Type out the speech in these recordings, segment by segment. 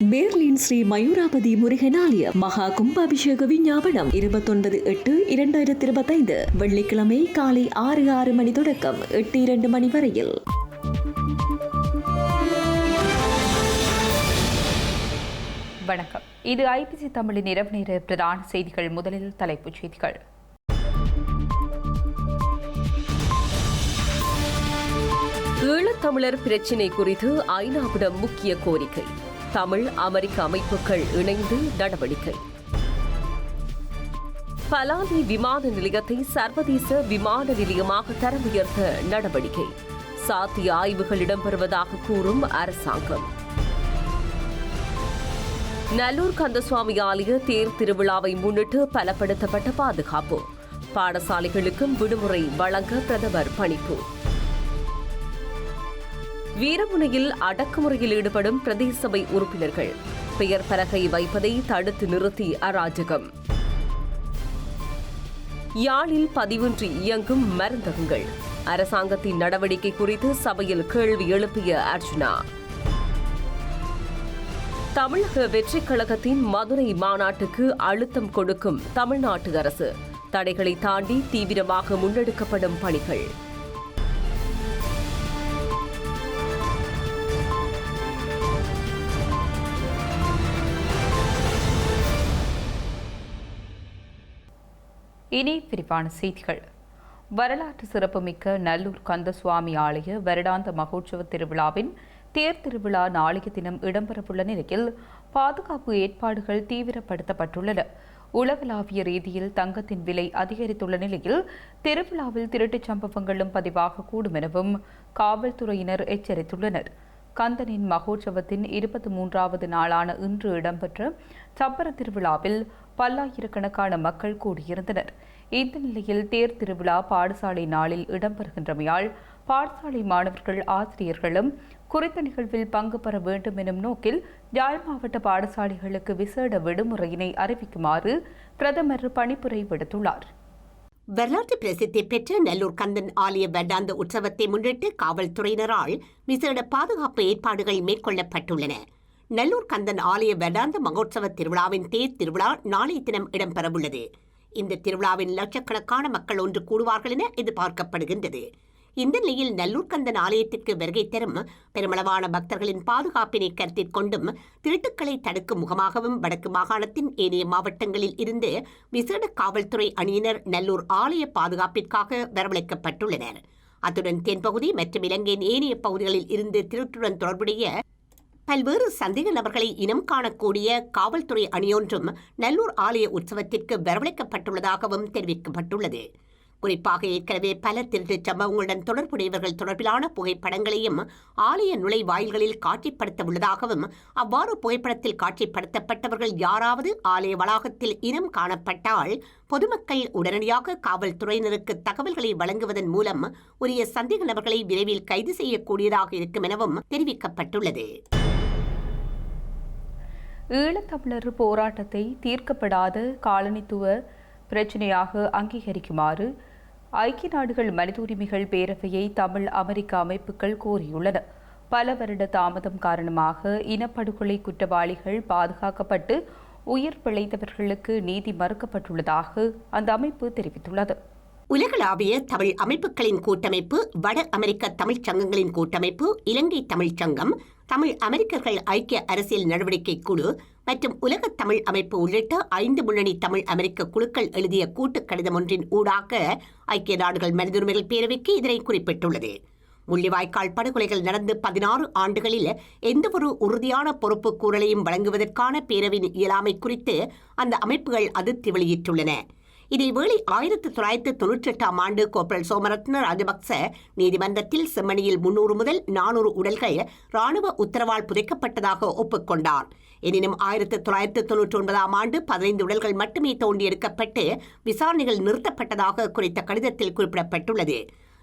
Berlin Sri Mayurapathi Murugan ஆலய மகா கும்பாபிஷேக விஞ்ஞாபனம் இருபத்தொன்பது எட்டு இரண்டாயிரத்தி இருபத்தைந்து வெள்ளிக்கிழமை காலை ஆறு ஆறு மணி தொடக்கம் எட்டு இரண்டு மணி வரையில் வணக்கம் இது ஐபிசி தமிழின் இரவு நேர பிரதான செய்திகள் முதலில் தலைப்புச் செய்திகள் ஈழத்தமிழர் பிரச்சினை குறித்து ஐநாவிடம் முக்கிய கோரிக்கை. தமிழ் அமெரிக்க அமைப்புகள் இணைந்து நடவடிக்கை. பலாலி விமான நிலையத்தை சர்வதேச விமான நிலையமாக தரம் உயர்த்த நடவடிக்கை. சாத்திய ஆய்வுகள் இடம்பெறுவதாக கூறும் அரசாங்கம். நல்லூர் கந்தசுவாமி ஆலய தேர் திருவிழாவை முன்னிட்டு பலப்படுத்தப்பட்ட பாதுகாப்பு. பாடசாலைகளுக்கும் விடுமுறை வழங்க பிரதமர் பணிப்பு. வீரமுனையில் அடக்குமுறையில் ஈடுபடும் பிரதேச சபை உறுப்பினர்கள். பெயர் பலகை வைப்பதை தடுத்து நிறுத்தி அராஜகம். யாழில் பதிவின்றி இயங்கும் மருந்தகங்கள். அரசாங்கத்தின் நடவடிக்கை குறித்து சபையில் கேள்வி எழுப்பிய அர்ஜுனா. தமிழக வெற்றிக் கழகத்தின் மதுரை மாநாட்டுக்கு அழுத்தம் கொடுக்கும் தமிழ்நாட்டு அரசு. தடைகளை தாண்டி தீவிரமாக முன்னெடுக்கப்படும் பணிகள். இனி விரிவான செய்திகள். வரலாற்று சிறப்புமிக்க நல்லூர் கந்தசுவாமி ஆலய வருடாந்த மகோற்சவ திருவிழாவின் தேர் திருவிழா நாளைய தினம் இடம்பெறவுள்ள நிலையில் பாதுகாப்பு ஏற்பாடுகள் தீவிரப்படுத்தப்பட்டுள்ளன. உலகளாவிய ரீதியில் தங்கத்தின் விலை அதிகரித்துள்ள நிலையில் திருவிழாவில் திருட்டுச் சம்பவங்களும் பதிவாகக்கூடும் எனவும் காவல்துறையினர் எச்சரித்துள்ளனர். கந்தனின் மகோற்சவத்தின் இருபத்தி மூன்றாவது நாளான இன்று இடம்பெற்ற சப்பர திருவிழாவில் பல்லாயிரக்கணக்கான மக்கள் கூடியிருந்தனர். இந்த நிலையில் தேர் திருவிழா பாடசாலை நாளில் இடம்பெறுகின்றமையால் பாடசாலை மாணவர்கள் ஆசிரியர்களும் குறித்த நிகழ்வில் பங்கு பெற வேண்டும் எனும் நோக்கில் யாழ் மாவட்ட பாடசாலைகளுக்கு விசேட விடுமுறையினை அறிவிக்குமாறு பிரதமர் பணிப்புரை விடுத்துள்ளார். வரலாற்று பிரசித்தி பெற்ற நல்லூர் கந்தன் ஆலய வருடாந்த உற்சவத்தை முன்னிட்டு காவல்துறையினரால் விசேட பாதுகாப்பு ஏற்பாடுகள் மேற்கொள்ளப்பட்டுள்ளன. நல்லூர் கந்தன் ஆலய வேதாந்த மகோற்சவ திருவிழாவின் தேர் திருவிழா நாளைய தினம் இடம்பெறவுள்ளது. இந்த திருவிழாவின் லட்சக்கணக்கான மக்கள் ஒன்று கூடுவார்கள் என எதிர்பார்க்கப்படுகின்றது. இந்த நிலையில் நல்லூர் கந்தன் ஆலயத்திற்கு வருகை தரும் பெருமளவான பக்தர்களின் பாதுகாப்பினை கருத்தில் கொண்டும் திருட்டுக்களை தடுக்கும் முகமாகவும் வடக்கு மாகாணத்தின் ஏனைய மாவட்டங்களில் இருந்து விசேட காவல்துறை அணியினர் நல்லூர் ஆலய பாதுகாப்பிற்காக வரவழைக்கப்பட்டுள்ளனர். அத்துடன் தென்பகுதி மற்றும் இலங்கையின் ஏனைய பகுதிகளில் இருந்து திருட்டுடன் தொடர்புடைய பல்வேறு சந்தேக நபர்களை இனம் காணக்கூடிய காவல்துறை அணியொன்றும் நல்லூர் ஆலய உற்சவத்திற்கு வரவழைக்கப்பட்டுள்ளதாகவும் தெரிவிக்கப்பட்டுள்ளது. குறிப்பாக ஏற்கனவே பல திருட்டுச் சம்பவங்களுடன் தொடர்புடையவர்கள் தொடர்பிலான புகைப்படங்களையும் ஆலய நுழைவாயில்களில் காட்சிப்படுத்த உள்ளதாகவும் அவ்வாறு புகைப்படத்தில் காட்சிப்படுத்தப்பட்டவர்கள் யாராவது ஆலய வளாகத்தில் இனம் காணப்பட்டால் பொதுமக்கள் உடனடியாக காவல்துறையினருக்கு தகவல்களை வழங்குவதன் மூலம் உரிய சந்தேக நபர்களை விரைவில் கைது செய்யக்கூடியதாக இருக்கும் எனவும் தெரிவிக்கப்பட்டுள்ளது. ஈழத்தமிழர் போராட்டத்தை தீர்க்கப்படாத காலனித்துவ பிரச்சினையாக அங்கீகரிக்குமாறு ஐக்கிய நாடுகள் மனித உரிமைகள் பேரவையை தமிழ் அமெரிக்க அமைப்புகள் கோரியுள்ளன. பல வருட தாமதம் காரணமாக இனப்படுகொலை குற்றவாளிகள் பாதுகாக்கப்பட்டு உயிர் பிழைத்தவர்களுக்கு நீதி மறுக்கப்பட்டுள்ளதாக அந்த அமைப்பு தெரிவித்துள்ளது. உலகளாவிய தமிழ் அமைப்புகளின் கூட்டமைப்பு வட அமெரிக்க தமிழ்ச் சங்கங்களின் கூட்டமைப்பு இலங்கை தமிழ்ச் சங்கம் தமிழ் அமெரிக்கர்கள் ஐக்கிய அரசியல் நடவடிக்கை குழு மற்றும் உலக தமிழ் அமைப்பு உள்ளிட்ட ஐந்து முன்னணி தமிழ் அமெரிக்க குழுக்கள் எழுதிய கூட்டு கடிதம் ஒன்றின் ஊடாக ஐக்கிய நாடுகள் மனிதுரிமைகள் பேரவைக்கு இதனை குறிப்பிட்டுள்ளது. முள்ளிவாய்க்கால் படுகொலைகள் நடந்து பதினாறு ஆண்டுகளில் எந்தவொரு உறுதியான பொறுப்பு கூறலையும் வழங்குவதற்கான பேரவையின் இயலாமை குறித்து அந்த அமைப்புகள் அதிருப்தி வெளியிட்டுள்ளன. இதேவேளை ஆயிரத்தி தொள்ளாயிரத்தி தொன்னூற்றி எட்டாம் ஆண்டு கோப்பரல் சோமரத்ன ராஜபக்ச நீதிமன்றத்தில் செம்மணியில் முன்னூறு முதல் நானூறு உடல்கள் ராணுவ உத்தரவால் புதைக்கப்பட்டதாக ஒப்புக்கொண்டார். எனினும் ஆயிரத்தி தொள்ளாயிரத்தி தொன்னூற்றி ஒன்பதாம் ஆண்டு பதினைந்து உடல்கள் மட்டுமே தோண்டி எடுக்கப்பட்டு விசாரணைகள் நிறுத்தப்பட்டதாக குறித்த கடிதத்தில் குறிப்பிடப்பட்டுள்ளது.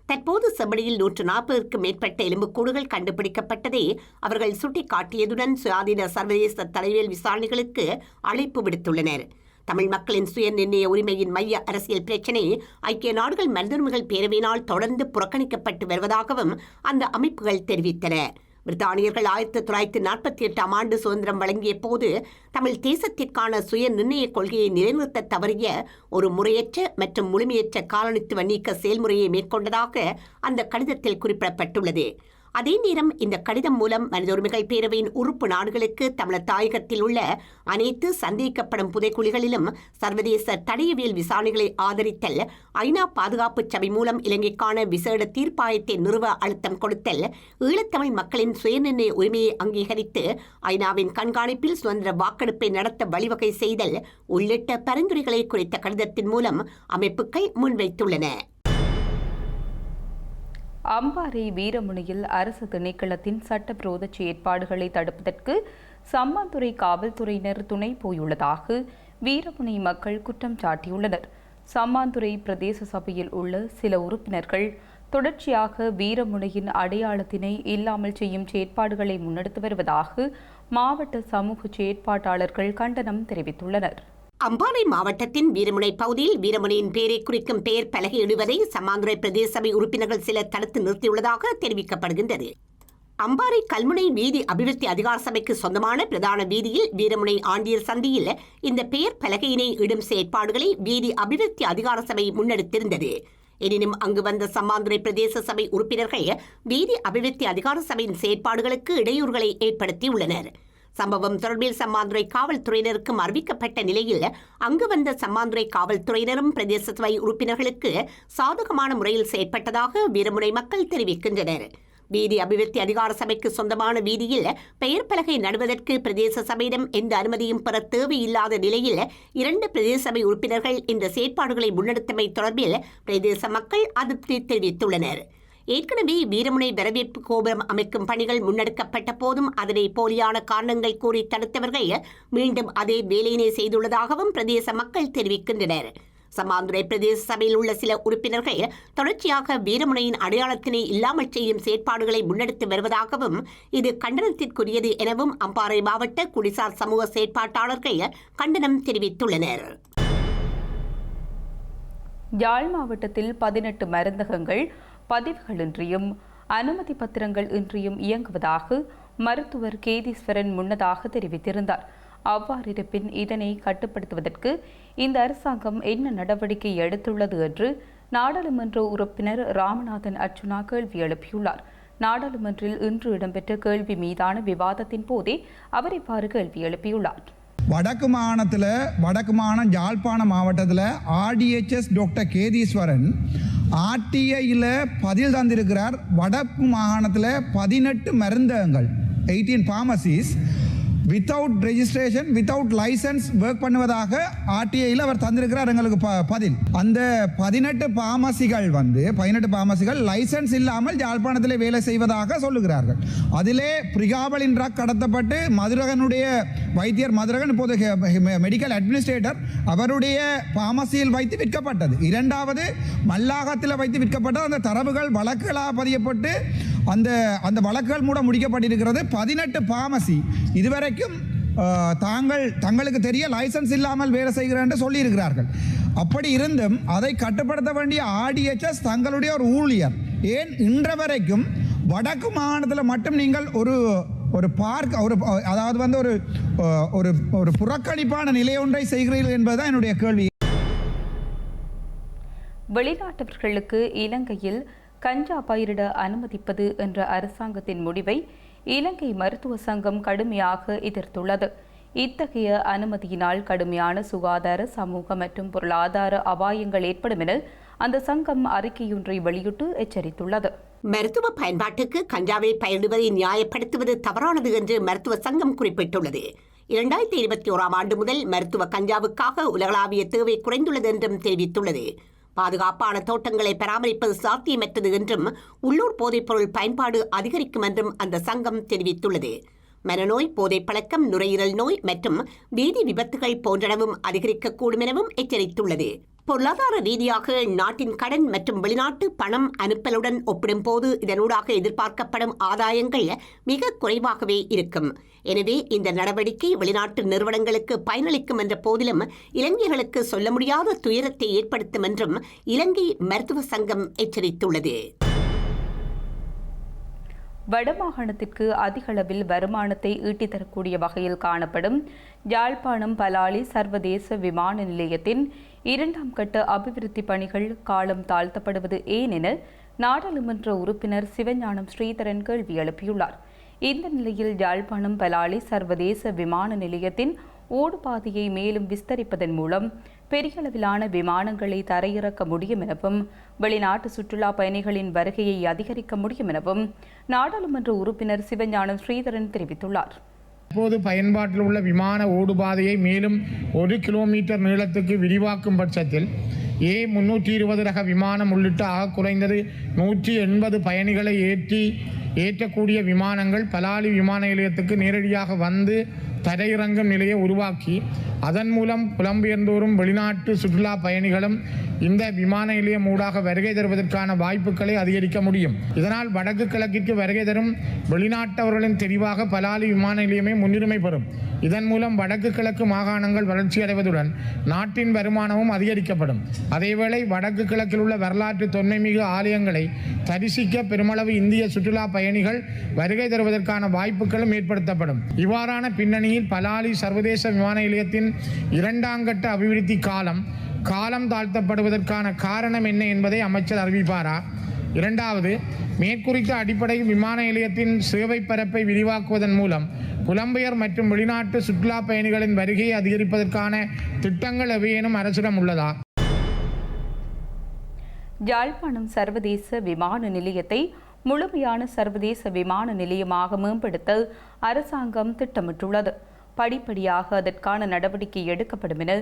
தற்போது செம்மணியில் நூற்று நாற்பதுக்கும் மேற்பட்ட எலும்புக்கூடுகள் கண்டுபிடிக்கப்பட்டதை அவர்கள் சுட்டிக்காட்டியதுடன் சுயாதீன சர்வதேச தலைவியல் விசாரணைகளுக்கு அழைப்பு விடுத்துள்ளனர். தமிழ் மக்களின் சுய நிர்ணய உரிமையின் மைய அரசியல் பிரச்சினை ஐக்கிய நாடுகள் மனிதனுரிமைகள் பேரவையினால் தொடர்ந்து புறக்கணிக்கப்பட்டு வருவதாகவும் அந்த அமைப்புகள் தெரிவித்தன. பிரித்தானியர்கள் ஆயிரத்தி தொள்ளாயிரத்தி நாற்பத்தி எட்டாம் ஆண்டு சுதந்திரம் வழங்கிய போது தமிழ் தேசத்திற்கான சுய நிர்ணய கொள்கையை நிலைநிறுத்த தவறிய ஒரு முறையற்ற மற்றும் முழுமையற்ற காலனித்துவ நீக்க செயல்முறையை மேற்கொண்டதாக அந்த கடிதத்தில் குறிப்பிடப்பட்டுள்ளது. அதே நேரம் இந்த கடிதம் மூலம் மனித உரிமைகள் பேரவையின் உறுப்பு நாடுகளுக்கு தமிழர் தாயகத்தில் உள்ள அனைத்து சந்தேகிக்கப்படும் புதைக்குழிகளிலும் சர்வதேச தடையவியல் விசாரணைகளை ஆதரித்தல் ஐநா பாதுகாப்பு சபை மூலம் இலங்கைக்கான விசேட தீர்ப்பாயத்தை நிறுவ அழுத்தம் கொடுத்தல் ஈழத்தமிழ் மக்களின் சுயநிர்ணய உரிமையை அங்கீகரித்து ஐநாவின் கண்காணிப்பில் சுதந்திர வாக்கெடுப்பை நடத்த வழிவகை செய்தல் உள்ளிட்ட பரிந்துரைகளை குறித்த கடிதத்தின் மூலம் அமைப்புகள் முன்வைத்துள்ளன. அம்பாறை வீரமுனையில் அரசு திணைக்களத்தின் சட்டவிரோத செயற்பாடுகளை தடுப்பதற்கு சம்மாந்துறை காவல்துறையினர் துணை போயுள்ளதாக வீரமுனை மக்கள் குற்றம் சாட்டியுள்ளனர். சம்மாந்துறை பிரதேச சபையில் உள்ள சில உறுப்பினர்கள் தொடர்ச்சியாக வீரமுனையின் அடையாளத்தினை இல்லாமல் செய்யும் செயற்பாடுகளை முன்னெடுத்து வருவதாக மாவட்ட சமூக செயற்பாட்டாளர்கள் கண்டனம் தெரிவித்துள்ளனர். அம்பாறை மாவட்டத்தின் வீரமுனை பகுதியில் வீரமுனையின் பெயரை குறிக்கும் பெயர் பலகை இடுவதை சமாந்துரை பிரதேச சபை உறுப்பினர்கள் சிலர் தடுத்து நிறுத்தியுள்ளதாக தெரிவிக்கப்படுகின்றது. அம்பாறை கல்முனை வீதி அபிவிருத்தி அதிகார சபைக்கு சொந்தமான பிரதான வீதியில் வீரமுனை ஆண்டியர் சந்தியில் இந்த பெயர் பலகையினை இடும் செயற்பாடுகளை வீதி அபிவிருத்தி அதிகார சபை முன்னெடுத்திருந்தது. எனினும் அங்கு வந்த சம்மாந்துறை பிரதேச சபை உறுப்பினர்கள் வீதி அபிவிருத்தி அதிகார சபையின் செயற்பாடுகளுக்கு இடையூறுகளை ஏற்படுத்தியுள்ளனர். சம்பவம் தொடர்பில் சம்மாந்துறை காவல்துறையினருக்கும் அறிவிக்கப்பட்ட நிலையில் அங்கு வந்த சம்மாந்துறை காவல்துறையினரும் பிரதேச சபை உறுப்பினர்களுக்கு சாதகமான முறையில் செயற்பட்டதாக வீரமுனை மக்கள் தெரிவிக்கின்றனர். வீதி அபிவிருத்தி அதிகார சபைக்கு சொந்தமான வீதியில் பெயர் பலகை நடுவதற்கு பிரதேச சபையிடம் எந்த அனுமதியும் பெற தேவையில்லாத நிலையில் இரண்டு பிரதேச சபை உறுப்பினர்கள் இந்த செயற்பாடுகளை முன்னெடுத்தமை தொடர்பில் பிரதேச மக்கள் அதிருப்தி தெரிவித்துள்ளனர். ஏற்கனவே வீரமுனை வரவேற்பு கோபுரம் அமைக்கும் பணிகள் முன்னெடுக்கப்பட்ட போதும் அதனை போலியான காரணங்கள் கூறி தடுத்தவர்கள் மீண்டும் அதே வேலையினை செய்துள்ளதாகவும் பிரதேச மக்கள் தெரிவிக்கின்றனர். சமாந்துரை பிரதேச சபையில் உள்ள சில உறுப்பினர்கள் தொடர்ச்சியாக வீரமுனையின் அடையாளத்தினை இல்லாமல் செய்யும் செயற்பாடுகளை முன்னெடுத்து வருவதாகவும் இது கண்டனத்திற்குரியது எனவும் அம்பாறை மாவட்ட குடிசார் சமூக செயற்பாட்டாளர்கள் கண்டனம் தெரிவித்துள்ளனர். யாழ் மாவட்டத்தில் பதினெட்டு மருந்தகங்கள் பதிவுகளின்றியும் அனுமதி பத்திரங்கள் இன்றியும் இயங்குவதாக மருத்துவர் கேதீஸ்வரன் முன்னதாக தெரிவித்திருந்தார். அவ்வாறிருப்பின் இதனை கட்டுப்படுத்துவதற்கு இந்த அரசாங்கம் என்ன நடவடிக்கை எடுத்துள்ளது என்று நாடாளுமன்ற உறுப்பினர் ராமநாதன் அர்ச்சுனா கேள்வி எழுப்பியுள்ளார். நாடாளுமன்றில் இன்று இடம்பெற்ற கேள்வி மீதான விவாதத்தின் போதே அவர் இவ்வாறு கேள்வி எழுப்பியுள்ளார். வடக்கு மாகாணத்தில் வடக்கு மாகாணம் யாழ்ப்பாணம் மாவட்டத்தில் ஆர்டிஎச்எஸ் டாக்டர் கேதீஸ்வரன் ஆர்டிஐயில் பதில் தந்திருக்கிறார். வடக்கு மாகாணத்தில் பதினெட்டு மருந்தகங்கள் eighteen pharmacies without registration without licence work பண்ணுவதாக ஆர்டிஐயில் அவர் தந்திருக்கிறார். எங்களுக்கு ப பதில். அந்த பதினெட்டு பாமசிகள் வந்து பதினெட்டு பாமசிகள் லைசன்ஸ் இல்லாமல் யாழ்ப்பாணத்தில் வேலை செய்வதாக சொல்லுகிறார்கள். அதிலே பிரிகாபலின் ட்ரக் கடத்தப்பட்டு மதுரகனுடைய வைத்தியர் மதுரகன் இப்போது மெடிக்கல் அட்மினிஸ்ட்ரேட்டர் அவருடைய பாமசியில் வைத்து விற்கப்பட்டது. இரண்டாவது மல்லாகத்தில் வைத்து விற்கப்பட்டது அந்த தரவுகள் வழக்குகளாக பதியப்பட்டு அந்த அந்த வழக்குகள் மூட முடிக்கப்பட்டிருக்கிறது. பதினெட்டு பாமசி இதுவரைக்கும் தாங்கள் தங்களுக்கு தெரிய லைசன்ஸ் இல்லாமல் வேலை செய்கிறேன் என்று சொல்லியிருக்கிறார்கள். அப்படி இருந்தும் அதை கட்டுப்படுத்த வேண்டிய ஆர்டிஎச்எஸ் தங்களுடைய ஒரு ஊழியர். ஏன்? இன்று வரைக்கும் வடக்கு மாகாணத்தில் மட்டும் நீங்கள் ஒரு ஒரு பார்க் ஒரு அதாவது வந்து ஒரு ஒரு ஒரு புறக்கணிப்பான நிலை ஒன்றை செய்கிறீர்கள் என்பதுதான் என்னுடைய கேள்வி. வெளிநாட்டவர்களுக்கு இலங்கையில் கஞ்சா பயிரிட அனுமதிப்பது என்ற அரசாங்கத்தின் முடிவை இலங்கை மருத்துவ சங்கம் கடுமையாக எதிர்த்துள்ளது. இத்தகைய அனுமதியினால் கடுமையான சுகாதார சமூக மற்றும் பொருளாதார அபாயங்கள் ஏற்படும் என அந்த சங்கம் அறிக்கையொன்றை வெளியிட்டு எச்சரித்துள்ளது. மருத்துவ பயன்பாட்டுக்கு கஞ்சாவை பயிரிடுவதை நியாயப்படுத்துவது தவறானது என்று மருத்துவ சங்கம் குறிப்பிட்டுள்ளது. இரண்டாயிரத்தி இருபத்தி ஓராம் ஆண்டு முதல் மருத்துவ கஞ்சாவுக்காக உலகளாவிய தேவை குறைந்துள்ளது என்றும் தெரிவித்துள்ளது. பாதுகாப்பான தோட்டங்களை பராமரிப்பது சாத்தியமற்றது என்றும் உள்ளூர் போதைப்பொருள் பயன்பாடு அதிகரிக்கும் என்றும் அந்த சங்கம் தெரிவித்துள்ளது. மனநோய் போதைப்பழக்கம் நுரையீரல் நோய் மற்றும் வீதி விபத்துகள் போன்றனவும் அதிகரிக்கக்கூடும் எனவும் எச்சரித்துள்ளது. பொருளாதார ரீதியாக நாட்டின் கடன் மற்றும் வெளிநாட்டு பணம் அனுப்பலுடன் ஒப்பிடும்போது இதனூடாக எதிர்பார்க்கப்படும் ஆதாயங்கள் மிக குறைவாகவே இருக்கும். எனவே இந்த நடவடிக்கை வெளிநாட்டு நிறுவனங்களுக்கு பயனளிக்கும் என்ற போதிலும் இளைஞர்களுக்கு சொல்ல முடியாத துயரத்தை ஏற்படுத்தும் என்றும் இலங்கை மருத்துவ சங்கம் எச்சரித்துள்ளது. வடமாகாணத்திற்கு அதிகளவில் வருமானத்தை ஈட்டி தரக்கூடிய வகையில் காணப்படும் யாழ்ப்பாணம் பலாலி சர்வதேச விமான நிலையத்தின் இரண்டாம் கட்ட அபிவிருத்தி பணிகள் காலம் தாழ்த்தப்படுவது ஏன் என நாடாளுமன்ற உறுப்பினர் சிவஞானம் ஸ்ரீதரன் கேள்வி எழுப்பியுள்ளார். இந்த நிலையில் யாழ்ப்பாணம் பலாலி சர்வதேச விமான நிலையத்தின் ஓடுபாதையை மேலும் விஸ்தரிப்பதன் மூலம் பெரிய அளவிலான விமானங்களை தரையிறக்க முடியும் எனவும் வெளிநாட்டு சுற்றுலா பயணிகளின் வருகையை அதிகரிக்க முடியும் எனவும் நாடாளுமன்ற உறுப்பினர் சிவஞானம் ஸ்ரீதரன் தெரிவித்துள்ளார். இப்போது பயன்பாட்டில் உள்ள விமான ஓடுபாதையை மேலும் ஒரு கிலோமீட்டர் நீளத்துக்கு விரிவாக்கும் பட்சத்தில் ஏ முன்னூற்றி இருபது ரக விமானம் உள்ளிட்ட ஆக குறைந்தது நூற்றி எண்பது பயணிகளை ஏற்றி ஏற்றக்கூடிய விமானங்கள் பலாலி விமான நிலையத்துக்கு நேரடியாக வந்து தரையிறங்கும் நிலையை உருவாக்கி அதன் மூலம் புலம்பெயர்ந்தோரும் வெளிநாட்டு சுற்றுலா பயணிகளும் இந்த விமான நிலையம் ஊடாக வருகை தருவதற்கான வாய்ப்புகளை அதிகரிக்க முடியும். இதனால் வடக்கு கிழக்கிற்கு வருகை தரும் வெளிநாட்டவர்களின் தெரிவாக பலாலி விமான நிலையமே முன்னுரிமை பெறும். இதன் மூலம் வடக்கு கிழக்கு மாகாணங்கள் வளர்ச்சியடைவதுடன் நாட்டின் வருமானமும் அதிகரிக்கப்படும். அதேவேளை வடக்கு கிழக்கில் உள்ள வரலாற்று தொன்மைமிகு ஆலயங்களை தரிசிக்க பெருமளவு இந்திய சுற்றுலா பயணிகள் வருகை தருவதற்கான வாய்ப்புகளும் ஏற்படுத்தப்படும். இவ்வாறான பின்னணியில் பலாலி சர்வதேச விமான நிலையத்தின் இரண்டாம் கட்ட அபிவிருத்தி காலம் காலம் தாழ்த்தப்படுவதற்கான காரணம் என்ன என்பதை அமைச்சர் அறிவிப்பாரா? இரண்டாவது மேற்குறித்த அடிப்படை விமான நிலையத்தின் சேவை பரப்பை விரிவாக்குவதன் மூலம் புலம்பெயர் மற்றும் வெளிநாட்டு சுற்றுலா பயணிகளின் வருகையை அதிகரிப்பதற்கான திட்டங்கள் எவையேனும் அரசிடம் உள்ளதா? யாழ்ப்பாணம் சர்வதேச விமான நிலையத்தை முழுமையான சர்வதேச விமான நிலையமாக மேம்படுத்த அரசாங்கம் திட்டமிட்டுள்ளது. படிப்படியாக அதற்கான நடவடிக்கை எடுக்கப்படும் என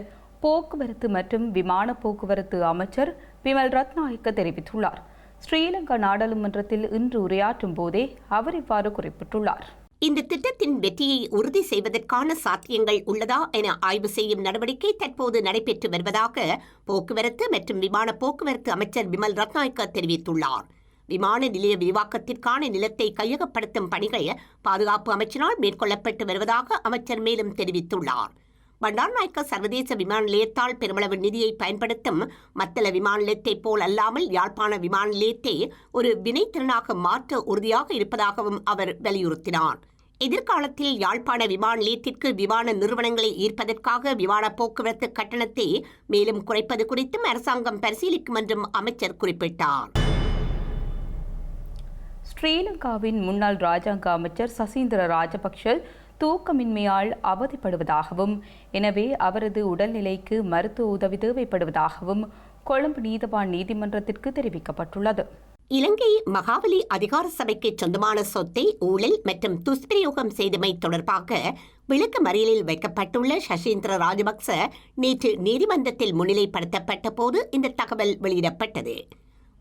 போக்குவரத்து மற்றும் விமான போக்குவரத்து அமைச்சர் பிமல் ரத்நாயக்க தெரிவித்துள்ளார். ஸ்ரீலங்கா நாடாளுமன்றத்தில் இன்று உரையாற்றும் போதே அவர் இவ்வாறு குறிப்பிட்டுள்ளார். இந்த திட்டத்தின் வெற்றியை உறுதி செய்வதற்கான சாத்தியங்கள் உள்ளதா என ஆய்வு செய்யும் நடவடிக்கை தற்போது நடைபெற்று வருவதாக போக்குவரத்து மற்றும் விமான போக்குவரத்து அமைச்சர் விமல் ரத்நாயக்க தெரிவித்துள்ளார். விமான நிலைய விரிவாக்கத்திற்கான நிலத்தை கையகப்படுத்தும் பணிகள் பாதுகாப்பு அமைச்சரால் மேற்கொள்ளப்பட்டு வருவதாக அமைச்சர் மேலும் தெரிவித்துள்ளார். பண்டார்நாயக்க சர்வதேச விமான நிலையத்தால் பெருமளவு நிதியை பயன்படுத்தும் மத்தள விமான நிலையத்தை போல் அல்லாமல் யாழ்ப்பாண விமான நிலையத்தை ஒரு வினைத்திறனாக மாற்ற உறுதியாக இருப்பதாகவும் அவர் வலியுறுத்தினார். எதிர்காலத்தில் யாழ்ப்பாண விமான நிலையத்திற்கு விமான நிறுவனங்களை ஈர்ப்பதற்காக விமான போக்குவரத்து கட்டணத்தை மேலும் குறைப்பது குறித்தும் அரசாங்கம் பரிசீலிக்கும் என்றும் அமைச்சர் குறிப்பிட்டார். ஸ்ரீலங்காவின் முன்னாள் ராஜாங்க அமைச்சர் சசீந்திர ராஜபக்ஷ தூக்கமின்மையால் அவதிப்படுவதாகவும் எனவே அவரது உடல்நிலைக்கு மருத்துவ உதவி தேவைப்படுவதாகவும் கொழும்பு நீதவான் நீதிமன்றத்திற்கு தெரிவிக்கப்பட்டுள்ளது. இலங்கை மகாவலி அதிகார சபைக்கு சொந்தமான சொத்தை ஊழல் மற்றும் துஷ்பிரயோகம் செய்தமை தொடர்பாக விளக்க மறியலில் வைக்கப்பட்டுள்ள சசீந்திர ராஜபக்ச நேற்று நீதிமன்றத்தில் முன்னிலைப்படுத்தப்பட்ட போது இந்த தகவல் வெளியிடப்பட்டது.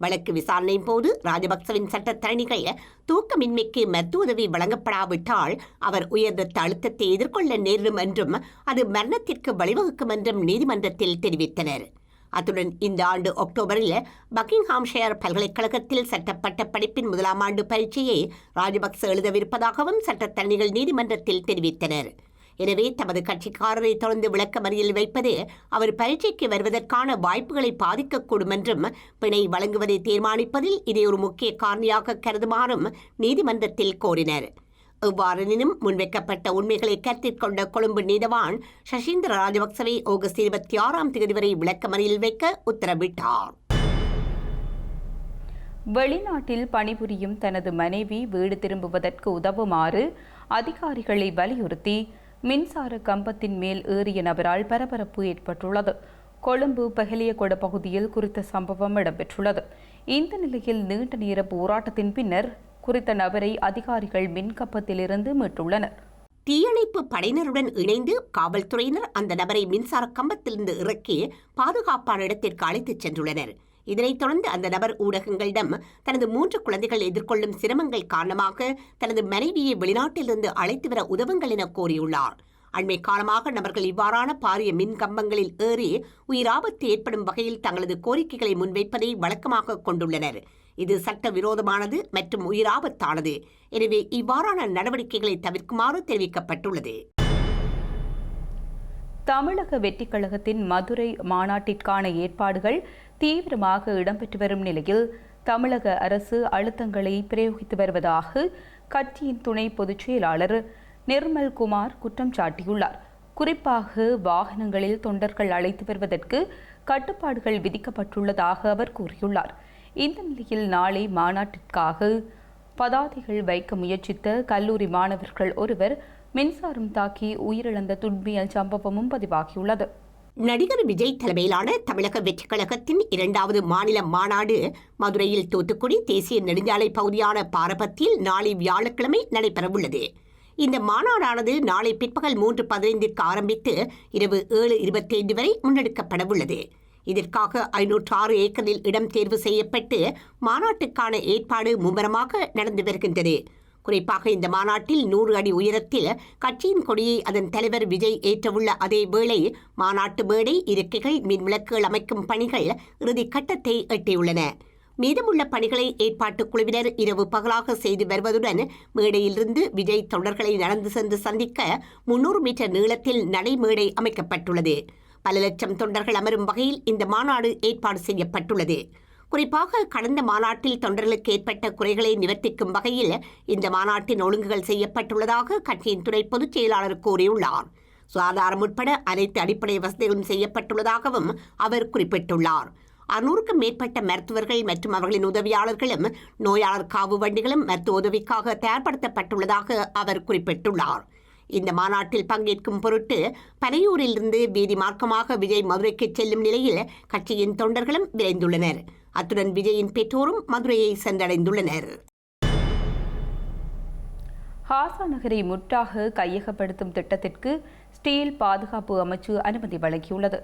வழக்கு விசாரணையின் போது ராஜபக்சவின் சட்டத்தரணிகள் தூக்கமின்மைக்கு மருத்துவ உதவி வழங்கப்படாவிட்டால் அவர் உயர் ரத்த அழுத்தத்தை எதிர்கொள்ள நேரிடும் என்றும் அது மரணத்திற்கு வழிவகுக்கும் என்றும் நீதிமன்றத்தில் தெரிவித்தனர். அத்துடன் இந்த ஆண்டு அக்டோபரில் பக்கிங்ஹாம்ஷயர் பல்கலைக்கழகத்தில் சட்டப்பட்ட படிப்பின் முதலாம் ஆண்டு பரீட்சையை ராஜபக்ச எழுதவிருப்பதாகவும் சட்டத்தரணிகள் நீதிமன்றத்தில் தெரிவித்தனர். எனவே தமது கட்சிக்காரரை தொடர்ந்து விளக்க மறியல் வைப்பது அவர் பரீட்சைக்கு வருவதற்கான வாய்ப்புகளை பாதிக்கக்கூடும் என்றும் பிணை வழங்குவதை தீர்மானிப்பதில் இதை ஒரு முக்கிய காரணியாக கருதுமாறும் நீதிமன்றத்தில் கோரினர். எவ்வாறெனினும் முன்வைக்கப்பட்ட உண்மைகளை கருத்தில் கொண்ட கொழும்பு நீதவான் சசீந்திர ராஜபக்சவை ஆகஸ்ட் இருபத்தி ஆறாம் தேதி வரை விளக்கமறியல் வைக்க உத்தரவிட்டார். வெளிநாட்டில் பணிபுரியும் தனது மனைவி வீடு திரும்புவதற்கு உதவுமாறு அதிகாரிகளை வலியுறுத்தி மின்சார கம்பத்தின் மேல் ஏறிய நபரால் பரபரப்பு ஏற்பட்டுள்ளது. கொழும்பு பகலியகொட பகுதியில் குறித்த சம்பவம் இடம்பெற்றுள்ளது. இந்த நிலையில் நீண்ட நேர போராட்டத்தின் பின்னர் குறித்த நபரை அதிகாரிகள் மின்கப்பத்திலிருந்து மீட்டுள்ளனர். தீயணைப்பு படையினருடன் இணைந்து காவல்துறையினர் அந்த நபரை மின்சார கம்பத்திலிருந்து இறக்கி பாதுகாப்பான இடத்திற்கு அழைத்துச் சென்றுள்ளனர். இதனைத் தொடர்ந்து அந்த நபர் ஊடகங்களிடம் தனது மூன்று குழந்தைகள் எதிர்கொள்ளும் சிரமங்கள் காரணமாக தனது மனைவியை வெளிநாட்டிலிருந்து அழைத்து வர உதவுங்கள் என கோரியுள்ளார். அண்மை காலமாக நபர்கள் இவ்வாறான பாரிய மின் கம்பங்களில் ஏறி உயிராபத்து ஏற்படும் வகையில் தங்களது கோரிக்கைகளை முன்வைப்பதை வழக்கமாக கொண்டுள்ளனர். இது சட்ட விரோதமானது மற்றும் உயிராபத்தானது எனவே இவ்வாறான நடவடிக்கைகளை தவிர்க்குமாறு தெரிவிக்கப்பட்டுள்ளது. தமிழக வெற்றிக் கழகத்தின் மதுரை மாநாட்டிற்கான ஏற்பாடுகள் தீவிரமாக இடம்பெற்று வரும் நிலையில் தமிழக அரசு அழுத்தங்களை பிரயோகித்து வருவதாக கட்சியின் துணை பொதுச் செயலாளர் நிர்மல் குமார் குற்றம் சாட்டியுள்ளார். குறிப்பாக வாகனங்களில் தொண்டர்கள் அழைத்து வருவதற்கு கட்டுப்பாடுகள் விதிக்கப்பட்டுள்ளதாக அவர் கூறியுள்ளார். இந்த நிலையில் நாளை மாநாட்டிற்காக பதாதைகள் வைக்க முயற்சித்த கல்லூரி மாணவர்கள் ஒருவர் மின்சாரம் தாக்கி உயிரிழந்த துன்பியல் சம்பவமும் பதிவாகியுள்ளது நடிகர் விஜய் தலைமையிலான தமிழக வெற்றி கழகத்தின் இரண்டாவது மாநில மாநாடு மதுரையில் தூத்துக்குடி தேசிய நெடுஞ்சாலை பகுதியான பாரபத்தில் நாளை வியாழக்கிழமை நடைபெறவுள்ளது. இந்த மாநாடானது நாளை பிற்பகல் மூன்று பதினைந்திற்கு ஆரம்பித்து இரவு ஏழு இருபத்தைந்து வரை முன்னெடுக்கப்படவுள்ளது. இதற்காக ஐநூற்று ஆறு ஏக்கரில் இடம் தேர்வு செய்யப்பட்டு மாநாட்டுக்கான ஏற்பாடு மும்முரமாக நடந்து வருகின்றது. குறிப்பாக இந்த மாநாட்டில் நூறு அடி உயரத்தில் கட்சியின் கொடியை அதன் தலைவர் விஜய் ஏற்றவுள்ள அதே வேளை மாநாட்டு மேடை இருக்கைகள் மின் விளக்குகள் அமைக்கும் பணிகள் இறுதி கட்டத்தை எட்டியுள்ளன. மீதமுள்ள பணிகளை ஏற்பாட்டுக் குழுவினர் இரவு பகலாக செய்து வருவதுடன் மேடையிலிருந்து விஜய் தொண்டர்களை நடந்து சென்று சந்திக்க முன்னூறு மீட்டர் நீளத்தில் நடைமேடை அமைக்கப்பட்டுள்ளது. பல லட்சம் தொண்டர்கள் அமரும் வகையில் இந்த மாநாடு ஏற்பாடு செய்யப்பட்டுள்ளது. குறிப்பாக கடந்த மாநாட்டில் தொண்டர்களுக்கு ஏற்பட்ட குறைகளை நிவர்த்திக்கும் வகையில் இந்த மாநாட்டின் ஒழுங்குகள் செய்யப்பட்டுள்ளதாக கட்சியின் துணை பொதுச் செயலாளர் கூறியுள்ளார். சுகாதாரம் உட்பட அனைத்து அடிப்படை வசதிகளும் செய்யப்பட்டுள்ளதாகவும் அவர் குறிப்பிட்டுள்ளார். அறுநூறுக்கும் மேற்பட்ட மருத்துவர்கள் மற்றும் அவர்களின் உதவியாளர்களும் நோயாளர் காவு வண்டிகளும் மருத்துவ உதவிக்காக தயார்படுத்தப்பட்டுள்ளதாக அவர் குறிப்பிட்டுள்ளார். இந்த மாநாட்டில் பங்கேற்கும் பொருட்டு பனையூரிலிருந்து வீதி மார்க்கமாக விஜய் மதுரைக்கு செல்லும் நிலையில் கட்சியின் தொண்டர்களும் விரைந்துள்ளனர். அத்துடன் விஜயின் பெற்றோரும் மதுரையை சென்றடைந்துள்ளனர். ஹாசா நகரை முற்றாக கையகப்படுத்தும் திட்டத்திற்கு ஸ்டீல் பாதுகாப்பு அமைச்சு அனுமதி வழங்கியுள்ளது.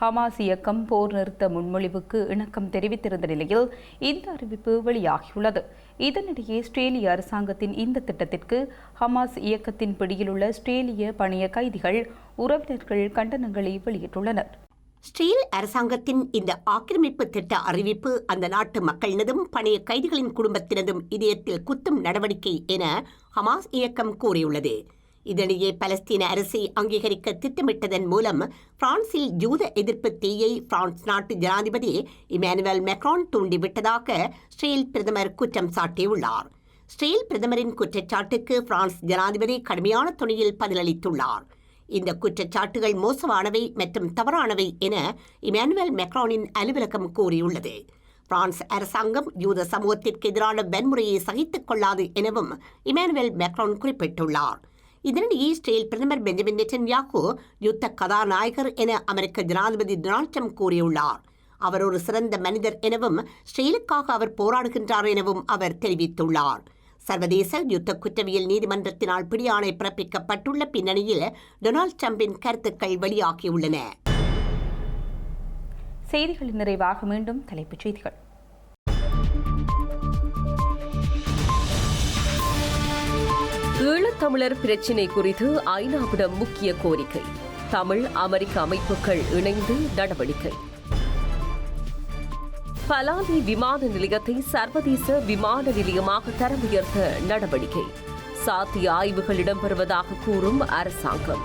ஹமாஸ் இயக்கம் போர் நிறுத்த முன்மொழிவுக்கு இணக்கம் தெரிவித்திருந்த நிலையில் இந்த அறிவிப்பு வெளியாகியுள்ளது. இதனிடையே ஸ்ட்ரேலிய அரசாங்கத்தின் இந்த திட்டத்திற்கு ஹமாஸ் இயக்கத்தின் பிடியிலுள்ள ஸ்ட்ரேலிய பணிய கைதிகள் உறவினர்கள் கண்டனங்களை வெளியிட்டுள்ளனர். ஸ்டீல் அரசாங்கத்தின் இந்த ஆக்கிரமிப்பு திட்ட அறிவிப்பு அந்த நாட்டு மக்களினதும் பணைய கைதிகளின் குடும்பத்தினதும் இதயத்தில் குத்தும் நடவடிக்கை என ஹமாஸ் இயக்கம் கூறியுள்ளது. இதனிடையே பலஸ்தீன அரசை அங்கீகரிக்க திட்டமிட்டதன் மூலம் பிரான்சில் ஜூத எதிர்ப்பு தீயை பிரான்ஸ் நாட்டு ஜனாதிபதி இமானுவேல் மெக்ரான் தூண்டிவிட்டதாக ஸ்ரீல் பிரதமர் குற்றம் சாட்டியுள்ளார். ஸ்ரீல் பிரதமரின் குற்றச்சாட்டுக்கு பிரான்ஸ் ஜனாதிபதி கடுமையான துணியில் பதிலளித்துள்ளார். இந்த குற்றச்சாட்டுகள் மோசமானவை மற்றும் தவறானவை என இமானுவேல் மெக்ரானின் அலுவலகம் கூறியுள்ளது. பிரான்ஸ் அரசாங்கம் யூத சமூகத்திற்கு எதிரான வன்முறையை சகித்துக் கொள்ளாது எனவும் இமானுவேல் மெக்ரான் குறிப்பிட்டுள்ளார். இதனிடையே இஸ்ரேல் பிரதமர் பெஞ்சமின் நெட்டன்யாகு யுத்த கதாநாயகர் என அமெரிக்க ஜனாதிபதி டொனால்ட் ட்ரம்ப் கூறியுள்ளார். அவர் ஒரு சிறந்த மனிதர் எனவும் ஸ்ரீலுக்காக அவர் போராடுகின்றார் எனவும் அவர் தெரிவித்துள்ளார். சர்வதேச யுத்த குற்றவியல் நீதிமன்றத்தினால் பிடியாணை பிறப்பிக்கப்பட்டுள்ள பின்னணியில் டொனால்ட் ட்ரம்பின் கருத்துக்கள் வெளியாகியுள்ளன. செய்திகளின் நிறைவாக மீண்டும் தலைப்புச் செய்திகள். ஈழத்தமிழர் பிரச்சினை குறித்து ஐநாவிடம் முக்கிய கோரிக்கை. தமிழ் அமெரிக்க அமைப்புகள் இணைந்து நடவடிக்கை. பலாலி விமான நிலையத்தை சர்வதேச விமான நிலையமாக தரம் உயர்த்த நடவடிக்கை. சாத்திய ஆய்வுகள் இடம்பெறுவதாக கூறும் அரசாங்கம்.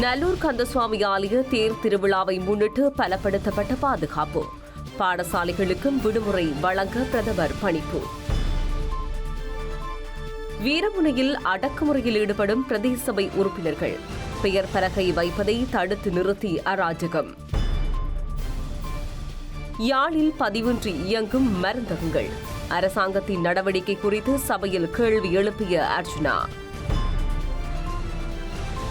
நல்லூர் கந்தசுவாமி ஆலய தேர் திருவிழாவை முன்னிட்டு பலப்படுத்தப்பட்ட பாதுகாப்பு. பாடசாலைகளுக்கும் விடுமுறை வழங்க பிரதமர் பணிப்பு. வீரமுனையில் அடக்குமுறையில் ஈடுபடும் பிரதேச சபை உறுப்பினர்கள். பெயர் பலகை வைப்பதை தடுத்து நிறுத்தி அராஜகம். யாழில் பதிவின்றி இயங்கும் மருந்தகங்கள். அரசாங்கத்தின் நடவடிக்கை குறித்து சபையில் கேள்வி எழுப்பிய அர்ஜுனா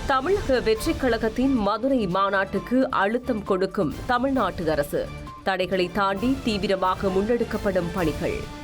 தமிழக வெற்றிக் கழகத்தின் மதுரை மாநாட்டுக்கு அழுத்தம் கொடுக்கும் தமிழ்நாட்டு அரசு. தடைகளை தாண்டி தீவிரமாக முன்னெடுக்கப்படும் பணிகள்.